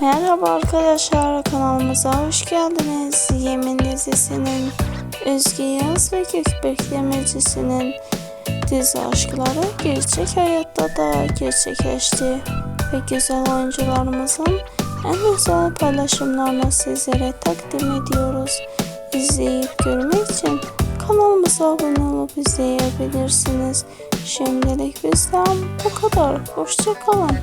Merhaba arkadaşlar kanalımıza hoş geldiniz. Yemin dizisinin Özge Yaz ve Gökbek Demircisi'nin dizi aşkları gerçek hayatta da gerçekleşti. Ve güzel oyuncularımızın en özel paylaşımlarını sizlere takdim ediyoruz. İzleyip görmek için kanalımıza abone olup izleyebilirsiniz. Şimdilik bizden bu kadar. Hoşçakalın.